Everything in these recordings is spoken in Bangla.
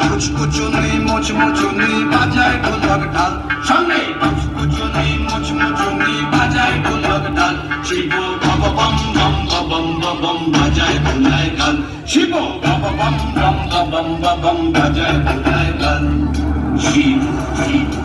কুচকুচুনি মুচমুচুনি বাজায় ঢোলক ঢাল সঙ্গে কুচকুচুনি মুচমুচুনি বাজায় ঢোলক ঢাল শিব বাব বম বম বম বম বাজায় ভুলায় গান শিব বাব বম বম বম বম বাজায় ভুলায় গান শিব শিব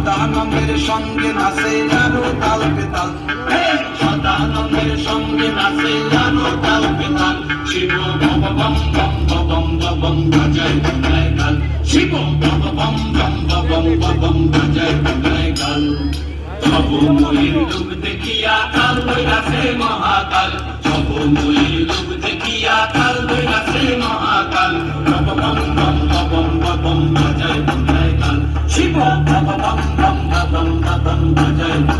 সদানন্দের সঙ্গে নাচে আরও তাল পেতাল। সদানন্দের সঙ্গে নাচে আরও তাল পেতাল। শিব বম বম বম বম বম বাজায় বাজায় গান শিব বম বম বম বম বম বাজায় বাজায় গান সব ময়ূর লোক দেখিয়া কাল বৈরাসে মহাকাল সব ময়ূর লোক দেখিয়া কাল বৈরাসে মহাকাল বম বম বম বম বম বাজায় বাজায় গান শিব বম বম বম বম বম বাজায়